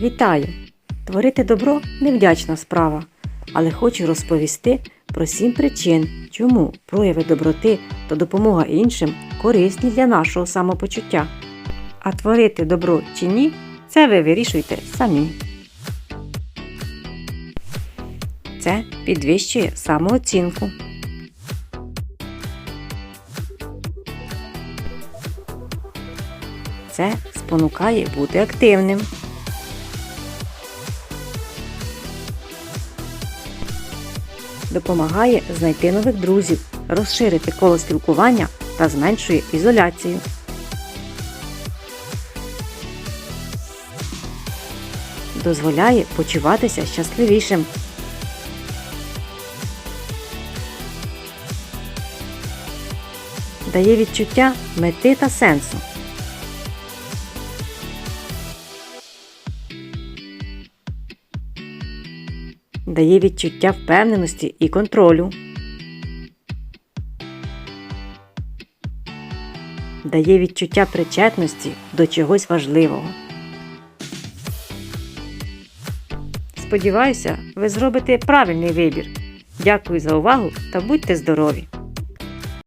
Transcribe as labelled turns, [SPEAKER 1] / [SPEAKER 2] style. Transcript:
[SPEAKER 1] Вітаю! Творити добро невдячна справа, але хочу розповісти про сім причин, чому прояви доброти та допомога іншим корисні для нашого самопочуття. А творити добро чи ні, це ви вирішуйте самі. Це підвищує самооцінку. Це спонукає бути активним. Допомагає знайти нових друзів, розширити коло спілкування та зменшує ізоляцію. Дозволяє почуватися щасливішим. Дає відчуття мети та сенсу. Дає відчуття впевненості і контролю, дає відчуття причетності до чогось важливого. Сподіваюся, ви зробите правильний вибір. Дякую за увагу та будьте здорові!